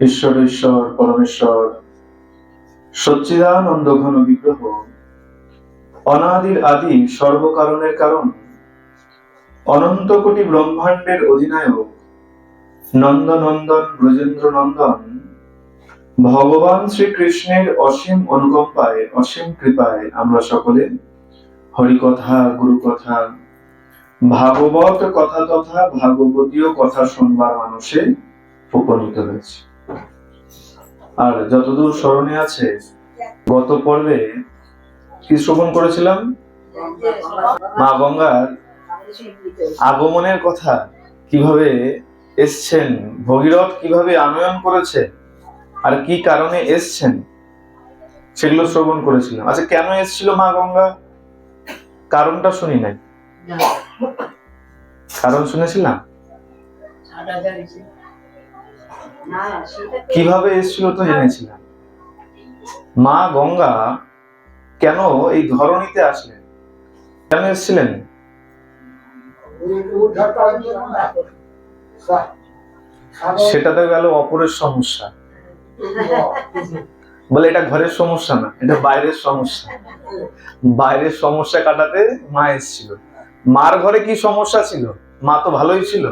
ঈশ্বর ঈশ্বর, পরমেশ্বর, সচ্চিদানন্দ ঘন বিগ্রহ, অনাদির আদি সর্বকারণের কারণ, অনন্ত কোটি ব্রহ্মাণ্ডের অধিনায়ক, নন্দনন্দন ব্রজেন্দ্র নন্দন ভগবান শ্রীকৃষ্ণের অসীম অনুকম্পায়, অসীম কৃপায় আমরা সকলে হরিকথা, গুরুকথা, ভাগবত কথা তথা ভাগবতীয় কথা শুনবার মানুষে উপনীত হয়েছে। আর যতদূর স্মরণে আছে গত পর্বে কি শ্রবণ করেছিলাম? মা গঙ্গার আগমনের কথা কীভাবে এসছেন ভগীরথ কীভাবে আনয়ন করেছে আর কি কারণে এসছেন সেগুলো শ্রবণ করেছিলাম। আচ্ছা কেন এসছিল মা গঙ্গা? কারণটা শুনি নাই। কারণ শুনেছিলাম? কীভাবে এসছিল তো জেনেছিলাম। মা গঙ্গা কেন এই ধরনীতে আসলেন? কেন এসেছিলেন? সেটা তো গেল অপরের সমস্যা। বলে এটা ঘরের সমস্যা না, এটা বাইরের সমস্যা। বাইরের সমস্যা কাটাতে মা এসেছিল। মার ঘরে কি সমস্যা ছিল? মা তো ভালোই ছিল।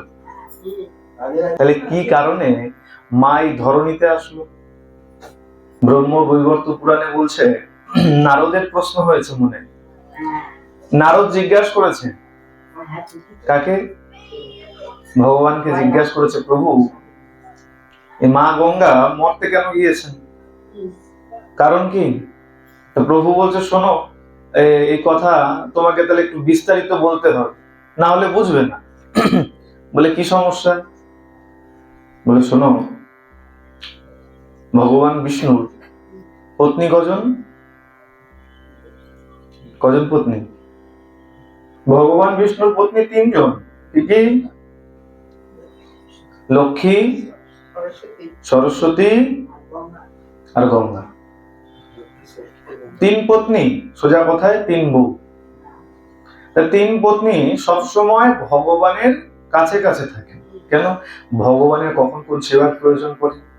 তাহলে কি কারণে মা এই ধরনীতে আসলো। ব্রহ্ম বৈবর্ত পুরাণে বলছে, নারদের প্রশ্ন হয়েছে মনে। নারদ জিজ্ঞাসা করেছে, কাকে? ভগবানকে জিজ্ঞাসা করেছে, প্রভু মা গঙ্গা মরতে কেন গিয়েছেন? কারণ কি? প্রভু বলছে, শোনো এই কথা তোমাকে তাহলে একটু বিস্তারিত বলতে হবে। না হলে বুঝবে না। বলে, কি সমস্যা? বলে, শোনো ভগবান বিষ্ণুর পত্নী কজন? কজন পত্নী? ভগবান বিষ্ণুর পত্নী তিনজন। কি লক্ষ্মী, সরস্বতী আর গঙ্গা। তিন পত্নী, সোজা কথায় তিন বউ। তিন পত্নী সবসময় ভগবানের কাছে কাছে থাকে। কেন? ভগবানের কখন কোন সেবার প্রয়োজন পড়ে?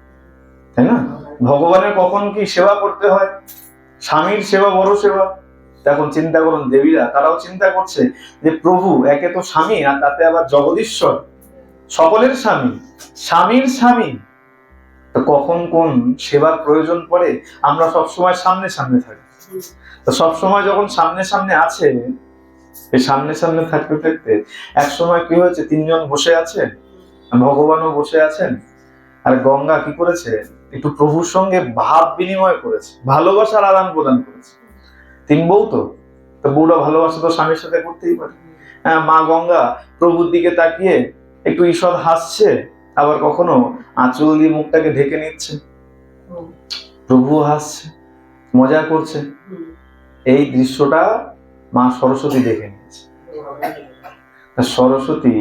তাই না? ভগবানের কখন কি সেবা করতে হয়? স্বামীর সেবা, বড় সেবা। এখন চিন্তা করুন, দেবীরা, তারাও চিন্তা করছে যে, প্রভু, একে তো স্বামী, আর তাতে আবার জগদীশ্বর। সকলের স্বামী, স্বামীর স্বামী। কখন কোন সেবার প্রয়োজন পড়ে, আমরা সবসময় সামনে সামনে থাকি। তো সবসময় যখন সামনে সামনে আছে, এই সামনে সামনে থাকতে থাকতে এক সময় কি হয়েছে, তিনজন বসে আছে ভগবানও বসে আছেন, আর গঙ্গা কি করেছে একটু প্রভুর সঙ্গে ভাব বিনিময় করেছে, ভালোবাসার আদান প্রদান করেছে। তিন বউ তো তো বউটা ভালোবাসা তো স্বামীর সাথে করতেই পারে। হ্যাঁ মা গঙ্গা প্রভুর দিকে তাকিয়ে একটু ঈষৎ হাসছে, আবার কখনো আঁচল দিয়ে মুখটাকে ঢেকে নিচ্ছে। প্রভুও হাসছে, মজা করছে। এই দৃশ্যটা মা সরস্বতী দেখে নিয়েছে। সরস্বতী,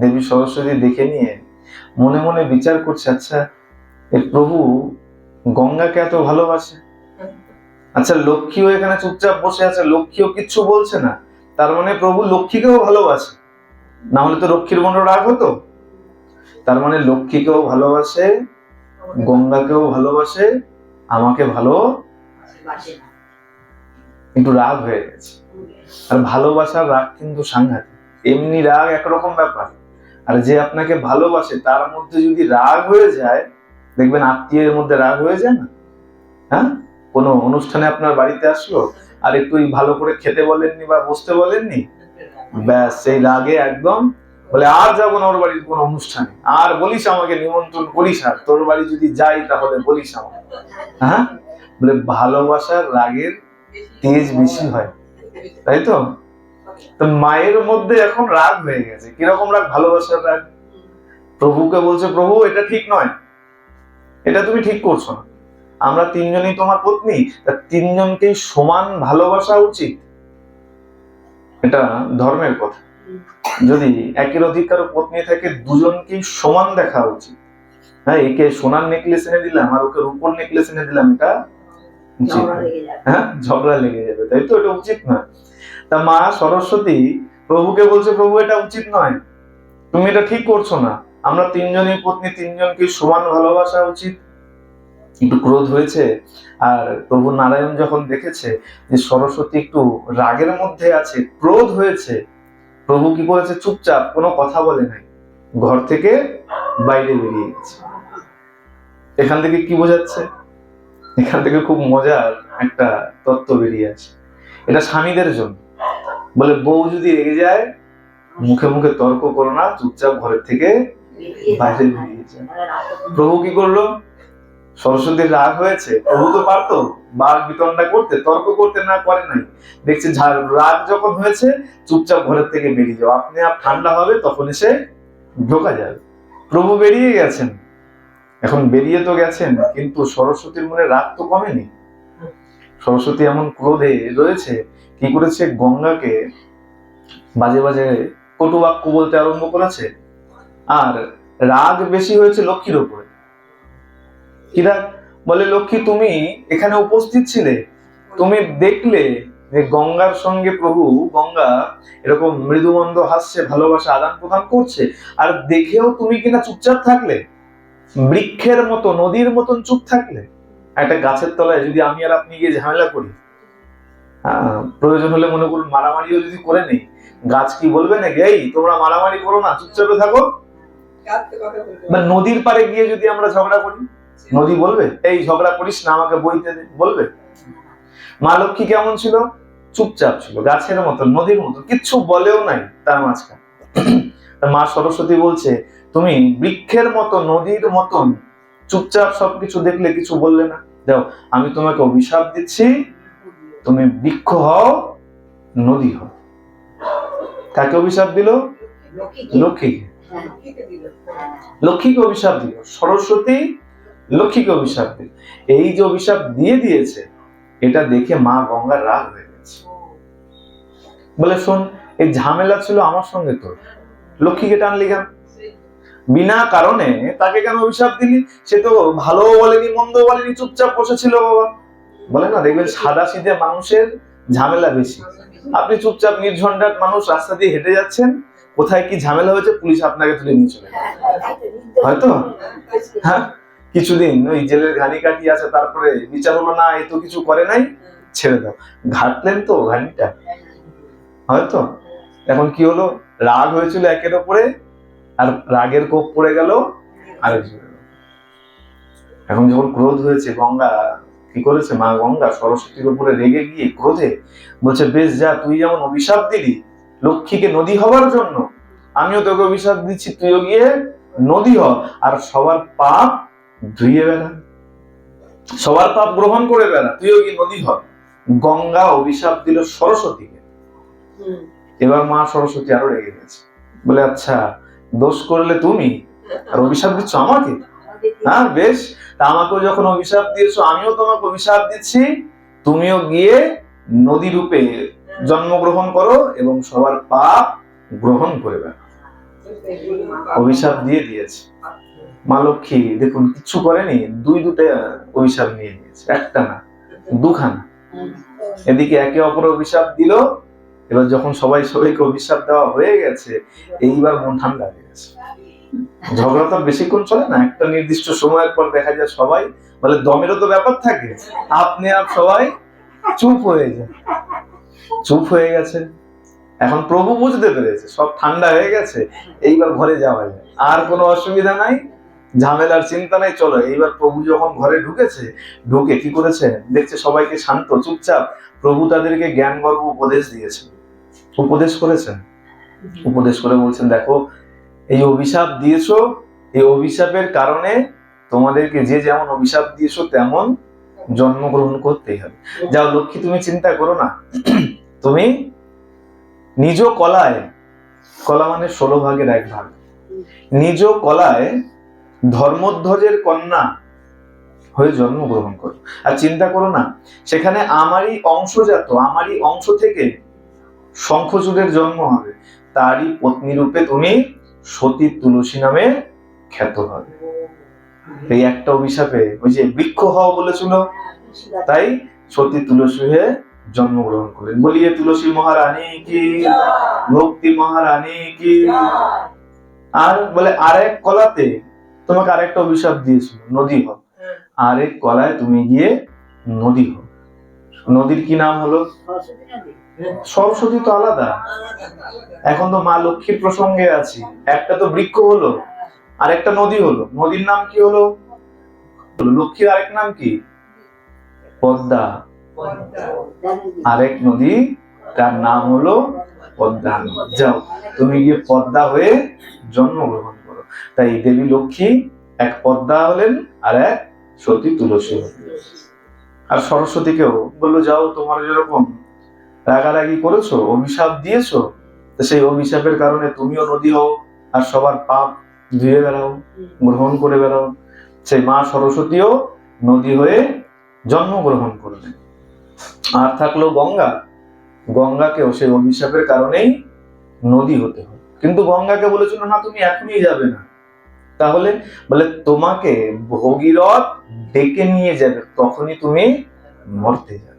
দেবী সরস্বতী দেখে নিয়ে মনে মনে বিচার করছে আচ্ছা এ প্রভু গঙ্গাকে এত ভালোবাসে? আচ্ছা লক্ষ্মীও এখানে চুপচাপ বসে আছে লক্ষ্মীও কিচ্ছু বলছে না। তার মানে প্রভু লক্ষ্মীকেও ভালোবাসে। না হলে তো লক্ষ্মীর মনে রাগ হতো। তার মানে লক্ষ্মীকেও ভালোবাসে গঙ্গাকেও ভালোবাসে আমাকে ভালো একটু রাগ হয়ে গেছে। আর ভালোবাসার রাগ কিন্তু সাংঘাতিক। এমনি রাগ একরকম ব্যাপার। আর যে আপনাকে ভালোবাসে তার মধ্যে যদি রাগ হয়ে যায় দেখবেন আত্মীয়ের মধ্যে রাগ হয়ে যায় না? হ্যাঁ? কোনো অনুষ্ঠানে আপনার বাড়িতে আসলো, আর একটু ভালো করে খেতে বলেননি বা বসতে বলেননি? ব্যাস, সেই রাগে একদম বলে, আর যাব না ওর বাড়ির কোনো অনুষ্ঠানে। আর বলিস আমাকে, নিমন্ত্রণ করিস আর। তোর বাড়ি যদি যাই তাহলে বলিস আমাকে। হ্যাঁ? বলে, ভালোবাসার রাগের তেজ বেশি হয়। তাই তো? তো মায়ের মধ্যে এখন রাগ হয়ে গেছে। কীরকম রাগ? ভালোবাসার রাগ? প্রভুকে বলছে, প্রভু, এটা ঠিক নয়। এটা তুমি ঠিক করছ না। আমরা তিনজনই তোমার পত্নী তা তিনজনকেই সমান ভালোবাসা উচিত? এটা ধর্মের কথা। যদি একের অধিকার পত্নী থাকে দুজনকেই সমান দেখা উচিত। হ্যাঁ একে সোনার নেকলেস এনে দিলাম আর ওকে রূপোর নেকলেস এনে দিলাম এটা হ্যাঁ ঝগড়া লেগে যাবে তাই তো? এটা উচিত নয়। তা মা সরস্বতী প্রভুকে বলছে প্রভু এটা উচিত নয়। তুমি এটা ঠিক করছ না। আমরা তিনজনই পত্নী, তিনজনকে সমান ভালোবাসা উচিত। একটু ক্রোধ হয়েছে, আর প্রভু নারায়ণ যখন দেখেছে যে সরস্বতী একটু রাগের মধ্যে আছে, ক্রোধ হয়েছে, প্রভু কি করেছে? চুপচাপ কোনো কথা বলে নাই। ঘর থেকে বাইরে বেরিয়ে গেছে। এখান থেকে কি বোঝাচ্ছে? এখান থেকে খুব মজার একটা তত্ত্ব বেরিয়ে আছে এটা স্বামীদের জন্য। বলে বউ যদি রেগে যায়, মুখে মুখে তর্ক করো না, চুপচাপ ঘরের থেকে বেরিয়ে যায় প্রভু কি করল? সরস্বতীর রাগ হয়েছে? প্রভু তো পারতো বাঘ বিতণ্ডা করতে, তর্ক করতে না করে নাই। দেখছে রাগ যখন হয়েছে, চুপচাপ ঘরের থেকে বেরিয়ে যাও। আপনি আপ ঠান্ডা হবে, তখন এসে ঢোকা যাবে। প্রভু বেরিয়ে গেছেন। এখন বেরিয়ে তো গেছেন, কিন্তু সরস্বতীর মনে রাগ তো কমেনি। সরস্বতী এমন ক্রোধে রয়েছে, কি করেছে? গঙ্গাকে বাজে বাজে কটু বাক্য বলতে আরম্ভ করেছে। আর রাগ বেশি হয়েছে লক্ষ্মীর উপরে। কি রাগ? বলে, লক্ষ্মী, তুমি এখানে উপস্থিত ছিলে। তুমি দেখলে যে গঙ্গার সঙ্গে প্রভু গঙ্গা এরকম মৃদুমন্দ হাসছে, ভালোবাসা, আদান প্রদান করছে, আর দেখেও তুমি কিনা চুপচাপ থাকলে, বৃক্ষের মতো, নদীর মতন চুপ থাকলে। একটা গাছের তলায় যদি আমি আর আপনি গিয়ে ঝামেলা করি প্রয়োজন হলে মনে করুন মারামারিও যদি করে নেই। গাছ কি বলবে না এই, তোমরা মারামারি করো না, চুপচাপে থাকো। নদীর পাড়ে গিয়ে যদি আমরা ঝগড়া করি? নদী বলবে? এই ঝগড়া করিস না আমাকে বইতে বলবে? মা লক্ষ্মী কেমন ছিল? চুপচাপ ছিল গাছের মতো নদীর মতো কিচ্ছু বলেও নাই তার মাঝখানে। মা সরস্বতী বলছে তুমি বৃক্ষের মতো নদীর মতন চুপচাপ সবকিছু দেখলে কিছু বললে না? দাও আমি তোমাকে অভিশাপ দিচ্ছি তুমি বৃক্ষ হও নদী হও। কাকে অভিশাপ দিল? লক্ষ্মীকে। লক্ষ্মীকে অভিশাপ দিল। সরস্বতী লক্ষ্মীকে অভিশাপ দিল। এই যে অভিশাপ দিয়ে দিয়েছে, এটা দেখে মা গঙ্গার রাগ হয়ে গেছে। বলে, শোন, এই ঝামেলা ছিল আমার সঙ্গে তোর। লক্ষ্মীকে টানলি কেন? বিনা কারণে তাকে কেন অভিশাপ দিলি? সে তো ভালো বলেনি মন্দ বলেনি, চুপচাপ বসেছিল বাবা। বলে, না, দেখবেন সাদা সিধে মানুষের ঝামেলা বেশি। আপনি চুপচাপ নির্ঝঞ্ঝাট মানুষ রাস্তা দিয়ে হেঁটে যাচ্ছেন কোথায় কি ঝামেলা হয়েছে, পুলিশ আপনাকে তুলে নিয়ে চলে হয়তো? হ্যাঁ? কিছুদিন ওই জেলের ঘানি কাটি আছে, তারপরে বিচার হলো না, এ তো কিছু করে নাই, ছেড়ে দাও। ঘাটলেন তো ঘানিটা। হয়তো? এখন কি হলো? রাগ হয়েছিল একের ওপরে, আর রাগের কোপ পড়ে গেল আরেকজনের উপর। এখন যখন ক্রোধ হয়েছে, গঙ্গা কি করেছে মা গঙ্গা? সরস্বতীর উপরে রেগে গিয়ে ক্রোধে বলছে, বেশ, যা, তুই যেমন অভিশাপ দিলি লক্ষ্মীকে নদী হবার জন্য। আমিও তোকে অভিশাপ দিচ্ছি তুইও গিয়ে নদী হ। আর সবার পাপ ধুইয়ে বেড়া। সবার পাপ গ্রহণ করে বেড়া তুইও গিয়ে নদী হ। গঙ্গা অভিশাপ দিল সরস্বতীকে। এবার মা সরস্বতী আরও রেগে গেছে। বলে আচ্ছা দোষ করলে তুমি? আর অভিশাপ দিচ্ছ আমাকে? হ্যাঁ বেশ। তা আমাকেও যখন অভিশাপ দিয়েছ আমিও তোমাকে অভিশাপ দিচ্ছি। তুমিও গিয়ে নদী রূপে জন্মগ্রহণ করো এবং সবার পাপ গ্রহণ করে বেড়াও অভিশাপ দিয়ে দিয়েছে। মা লক্ষ্মী, দেখুন কিচ্ছু করেনি, দুই দুটো অভিশাপ নিয়ে নিয়েছে। একটা না, দুখানা। এদিকে একে অপর অভিশাপ দিল, এবার যখন সবাই সবাইকে অভিশাপ দেওয়া হয়ে গেছে, এইবার মন ঠান্ডা হয়ে গেছে। ঝগড়া তো বেশিক্ষণ চলে না, একটা নির্দিষ্ট সময়ের পর দেখা যায় সবাই, বলে দমেরও তো ব্যাপার থাকে, আপনি আপ সবাই চুপ হয়ে যায় চুপ হয়ে গেছে। এখন প্রভু বুঝতে পেরেছে, সব ঠান্ডা হয়ে গেছে, এইবার ঘরে যাওয়া যায়। আর কোনো অসুবিধা নাই, ঝামেলার চিন্তা নাই, চলো। এইবার প্রভু যখন ঘরে ঢুকেছে, ঢুকে কি করেছে? দেখছে সবাইকে শান্ত, চুপচাপ। প্রভু তাদেরকে জ্ঞান গর্ব উপদেশ দিয়েছে। উপদেশ করেছেন? উপদেশ করে বলছেন, দেখো, এই অভিশাপ দিয়েছ, এই অভিশাপের কারণে তোমাদেরকে যে যেমন অভিশাপ দিয়েছ, তেমন জন্মগ্রহণ করতেই হবে। যাও, লক্ষ্মী, তুমি চিন্তা করো না। তুমি নিজ কলায়, কলা মানে ষোলো ভাগের এক ভাগ, নিজ কলায় ধর্মধ্বজের কন্যা হয়ে জন্মগ্রহণ করো। আর চিন্তা করো না, সেখানে আমারই অংশজাত, আমারই অংশ থেকে শঙ্খচূড়ের জন্ম হবে। তারই পত্নী রূপে তুমি সতী তুলসী নামে খ্যাত হবে। এই একটা অভিশাপে, ওই যে বৃক্ষ হওয়া বলেছিল, তাই সতী তুলসী হয়ে জন্মগ্রহণ করলেন বলিয়ে তুলসী মহারানী কি? ভক্তি মহারানী কি? আর বলে আরেক কলাতে তোমাকে আরেকটা অভিশাপ দিয়েছিল, নদী হও আরেক কলায় তুমি গিয়ে নদী হও নদীর কি নাম হলো? সরস্বতী তো আলাদা। এখন তো মা লক্ষ্মীর প্রসঙ্গে আছি। একটা তো বৃক্ষ হলো আর একটা নদী হলো। নদীর নাম কি হলো? লক্ষ্মীর আরেক নাম কি? পদ্মা। আরেক নদী, তার নাম হলো পদ্মা যাও, তুমি গিয়ে পদ্মা হয়ে জন্মগ্রহণ করো। তাই দেবী লক্ষ্মী এক পদ্মা হলেন আর এক সতী তুলসী আর সরস্বতীকেও বলল, যাও, তোমার যেরকম রাগারাগি করেছ, অভিশাপ দিয়েছ সেই অভিশাপের কারণে তুমিও নদী হও আর সবার পাপ ধুয়ে বেড়াও, গ্রহণ করে বেড়াও। সেই মা সরস্বতীও নদী হয়ে জন্মগ্রহণ করলেন। আর থাকল গঙ্গা। গঙ্গাকেও সেই অভিশাপের কারণেই নদী হতে হয়। কিন্তু গঙ্গাকে বলেছিল, না, তুমি এখনই যাবে না। তাহলে বলে, তোমাকে ভগীরথ ডেকে নিয়ে যাবে, তখনই তুমি মরতে যাবে।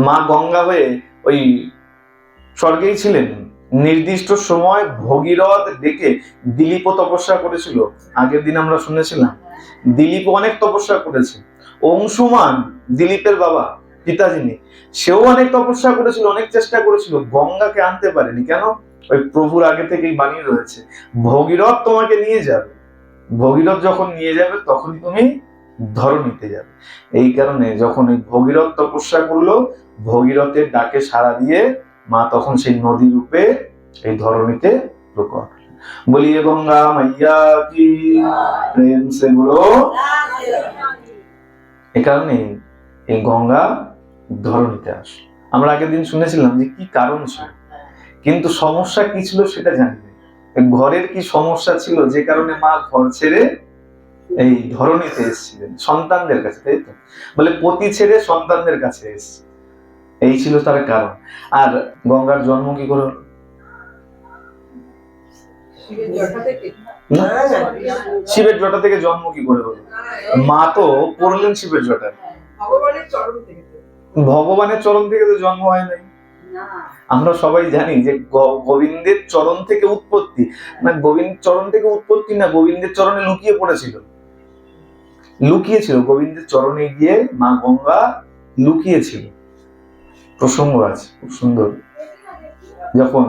মা গঙ্গা হয়ে ওই স্বর্গেই ছিলেন। নির্দিষ্ট সময় ভগীরথ ডেকে দিলীপ তপস্যা করেছিল। আগের দিন আমরা শুনেছিলাম, দিলীপ অনেক তপস্যা করেছে। অংশুমান, দিলীপের বাবা পিতা যিনি সেও অনেক তপস্যা করেছিল অনেক চেষ্টা করেছিল গঙ্গাকে আনতে পারেনি। কেন? ওই প্রভুর আগে থেকেই বানিয়ে রয়েছে ভগীরথ তোমাকে নিয়ে যাবে। ভগীরথ যখন নিয়ে যাবে তখন তুমি ধরণীতে যাবে। এই কারণে যখন ওই ভগীরথ তপস্যা করল ভগীরথের ডাকে সাড়া দিয়ে মা তখন সেই নদী রূপে এই ধরণীতে প্রকট। বলিয়ে গঙ্গা মাইয়া কি প্রেম সে বলো এ কারণে এই গঙ্গা ধরণীতে আসে। আমরা আগের দিন শুনেছিলাম যে কি কারণ ছিল। কিন্তু সমস্যা কি ছিল সেটা জানি ঘরের কি সমস্যা ছিল? যে কারণে মা ঘর ছেড়ে এই ধরণীতে এসেছিলেন। সন্তানদের কাছে তাই তো? বলে পতি ছেড়ে সন্তানদের কাছে এসছে। এই ছিল তার কারণ। আর গঙ্গার জন্ম কি করে হলো? শিবের জটা থেকে। জন্ম কি করে হলো? মা তো পড়লেন শিবের ভগবানের চরণ থেকে। ভগবানের চরণ থেকে তো জন্ম হয় নাই। আমরা সবাই জানি যে গোবিন্দের চরণ থেকে উৎপত্তি। না গোবিন্দ চরণ থেকে উৎপত্তি না গোবিন্দের চরণে লুকিয়ে পড়েছিল। লুকিয়েছিল গোবিন্দের চরণে গিয়ে মা গঙ্গা লুকিয়েছিল। প্রসঙ্গ আছে খুব সুন্দর। যখন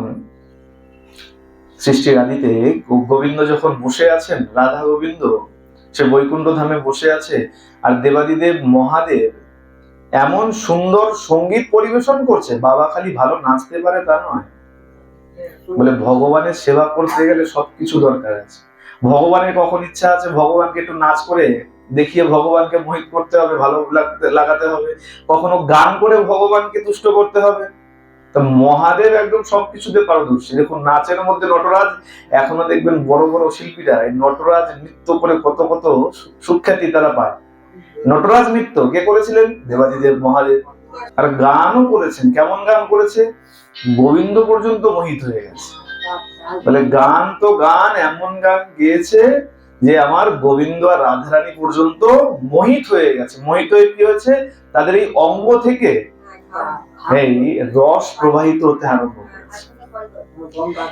সৃষ্টির আদিতে গোবিন্দ যখন বসে আছেন রাধা গোবিন্দ সে বৈকুণ্ঠ ধামে বসে আছে আর দেবাদিদেব মহাদেব এমন সুন্দর সংগীত পরিবেশন করছে, বাবা খালি ভালো নাচতে পারে তা নয়। বলে ভগবানের সেবা করতে গেলে সবকিছু দরকার আছে। ভগবানের কখন ইচ্ছা আছে ভগবানকে একটু নাচ করে দেখিয়ে ভগবানকে মোহিত করতে হবে, ভালো লাগাতে হবে। কখনো গান করে ভগবানকে তুষ্ট করতে হবে। তা মহাদেব একদম সবকিছুতে পারদর্শী। দেখুন, নাচের মধ্যে নটরাজ, এখনও দেখবেন বড় বড় শিল্পীরা নটরাজ নৃত্য করে কত কত সুখ্যাতি তারা পায়। নটরাজ নৃত্য কে করেছিলেন? দেবাদিদেব মহাদেব। আর গানও করেছেন। কেমন গান করেছে? গোবিন্দ পর্যন্ত মোহিত হয়ে গেছে। বলে, গান তো গান, এমন গান গেয়েছে যে আমার গোবিন্দ আর রাধারানী পর্যন্ত মোহিত হয়ে গেছে। মোহিত হয়ে কি হয়েছে? তাদের এই অঙ্গ থেকে এই রস প্রবাহিত হতে আরম্ভ করেছে।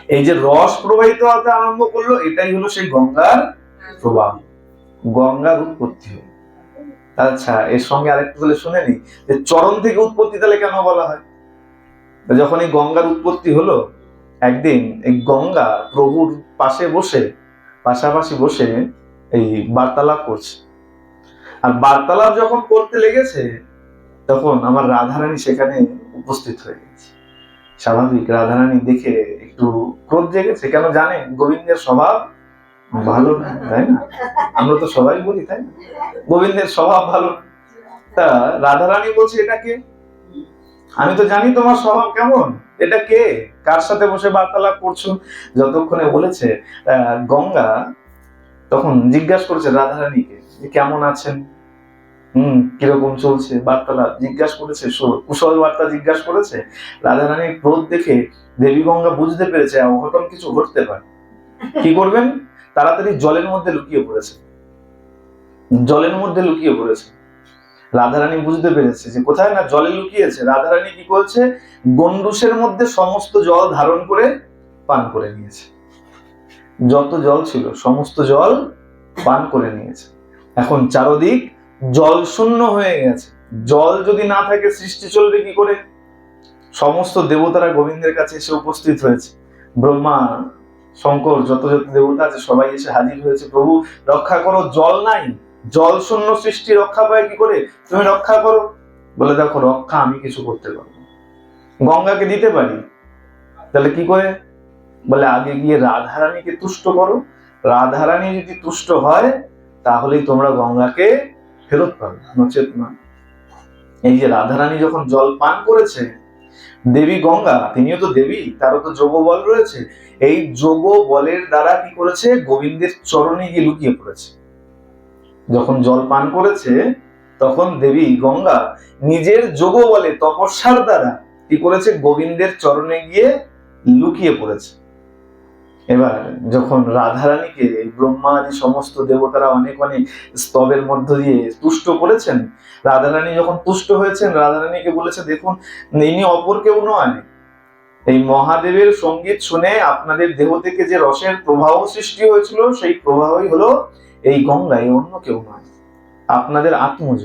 এই যে রস প্রবাহিত হতে আরম্ভ করল, এটাই হলো সেই গঙ্গার প্রবাহ। গঙ্গার উৎপত্তি হলো। আচ্ছা এর সঙ্গে আরেকটু তাহলে শুনে নি, যে চরণ থেকে উৎপত্তি তাহলে কেন বলা হয়? যখন এই গঙ্গার উৎপত্তি হলো, একদিন এই গঙ্গা প্রভুর পাশে বসে, পাশাপাশি বসে এই বার্তালাপ করছে। আর বার্তালাপ যখন করতে লেগেছে, তখন আমার রাধারানী সেখানে উপস্থিত হয়ে গেছে। স্বাভাবিক রাধারানী দেখে একটু ক্রোধ জেগেছে, কেন জানে গোবিন্দের স্বভাব ভালো না, তাই না? আমরা তো সবাই বলি, তাই না? গোবিন্দের স্বভাব ভালো। তা রাধারানী বলছে, এটা কে? আমি তো জানি তোমার স্বভাব কেমন। এটা কে? কার সাথে বসে বার্তালাপ করছ? যতক্ষণে বলেছে গঙ্গা তখন জিজ্ঞাসা করেছে রাধারানীকে যে কেমন আছেন? হুম, কীরকম চলছে বার্তালাপ? জিজ্ঞাসা করেছে কুশল বার্তা জিজ্ঞাসা করেছে? রাধারানীর ক্রোধ দেখে দেবী গঙ্গা বুঝতে পেরেছে অঘটন কিছু ঘটতে পারে। কি করবেন? তাড়াতাড়ি জলের মধ্যে লুকিয়ে পড়েছে। জলের মধ্যে লুকিয়ে পড়েছে। রাধারানী বুঝতে পেরেছে যে কোথায় না জলে লুকিয়েছে। রাধারানী কি করছে? গন্ডুসের মধ্যে সমস্ত জল ধারণ করে পান করে নিয়েছে। যত জল ছিল, সমস্ত জল পান করে নিয়েছে। এখন চারদিক জল শূন্য হয়ে গেছে। জল যদি না থাকে, সৃষ্টি চলবে কি করে? সমস্ত দেবতারা গোবিন্দের কাছে এসে উপস্থিত হয়েছে। ব্রহ্মা শঙ্কর যত যত দেবতা আছে, সবাই এসে হাজির হয়েছে। প্রভু, রক্ষা করো, জল নাই। জল শূন্য সৃষ্টি, রক্ষা পায় কি করে? তুমি রক্ষা করো। বলে দেখো, রক্ষা আমি কিছু করতে পারব গঙ্গাকে দিতে পারি। তাহলে কি করে? বলে আগে গিয়ে রাধারানীকে তুষ্ট করো। রাধারানী যদি তুষ্ট হয়, তাহলেই তোমরা গঙ্গাকে ফেরত পাবে। নচেত না এই যে রাধারানী যখন জল পান করেছে দেবী গঙ্গা, তিনিও তো দেবী, তারও তো যোগ বল রয়েছে। এই যোগ বলের দ্বারা কি করেছে? গোবিন্দের চরণে গিয়ে লুকিয়ে পড়েছে। যখন জল পান করেছে, তখন দেবী গঙ্গা নিজের যোগ বলে, তপস্যার দ্বারা কি করেছে? গোবিন্দের চরণে গিয়ে লুকিয়ে পড়েছে। এবার যখন রাধারানীকে এই ব্রহ্মা আদি সমস্ত দেবতারা অনেক অনেক স্তবের মধ্য দিয়ে তুষ্ট করেছেন, রাধারানী যখন তুষ্ট হয়েছেন, রাধারানীকে বলেছে, দেখুন, ইনি অপর কেউ নয়। এই মহাদেবের সংগীত শুনে আপনাদের দেহ থেকে যে রসের প্রবাহ সৃষ্টি হয়েছিল, সেই প্রবাহই হলো এই গঙ্গা এই অন্য কেউ নয়। আপনাদের আত্মজ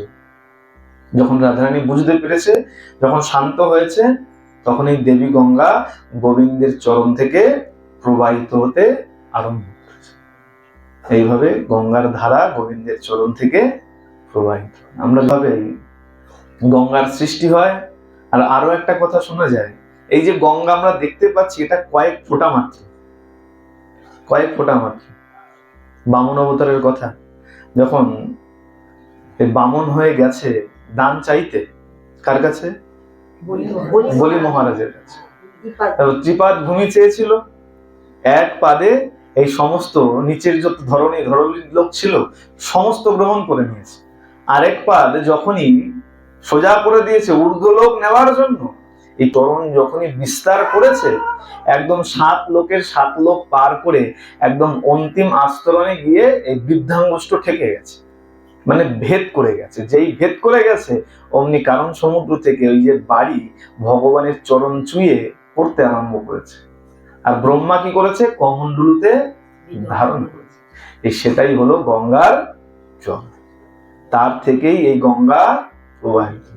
যখন রাধারানী বুঝতে পেরেছে, যখন শান্ত হয়েছে, তখন এই দেবী গঙ্গা গোবিন্দের চরণ থেকে প্রবাহিত হতে আরম্ভ করেছে। এইভাবে গঙ্গার ধারা গোবিন্দের চরণ থেকে প্রবাহিত আমরা ভাবে গঙ্গার সৃষ্টি হয়। আর আরও একটা কথা শোনা যায় এই যে গঙ্গা আমরা দেখতে পাচ্ছি এটা কয়েক ফোঁটা মাত্র। কয়েক ফোঁটা মাত্র। বামন অবতারের কথা যখন বামন হয়ে গেছে দান চাইতে কার কাছে? বলি মহারাজের কাছে। ত্রিপাদ ভূমি চেয়েছিল। এক পাদে এই সমস্ত নিচের যত ধরনের ধরনী লোক ছিল, সমস্ত গ্রহণ করে নিয়েছে। আরেক পাদ যখনই সোজা করে দিয়েছে ঊর্ধ্বলোক নেওয়ার জন্য, এই তরুণ যখনই বিস্তার করেছে, একদম সাত লোকের সাত লোক পার করে একদম অন্তিম আস্তরণে গিয়ে এই বৃদ্ধাঙ্গুষ্ট ঠেকে গেছে। মানে ভেদ করে গেছে। যেই ভেদ করে গেছে, অমনি কারণ সমুদ্র থেকে ওই যে বাড়ি ভগবানের চরণ চুয়ে পড়তে আরম্ভ করেছে। আর ব্রহ্মা কি করেছে? কমণ্ডলুতে ধারণ করেছে। এই সেটাই হলো গঙ্গার জল। তার থেকেই এই গঙ্গা প্রবাহিত।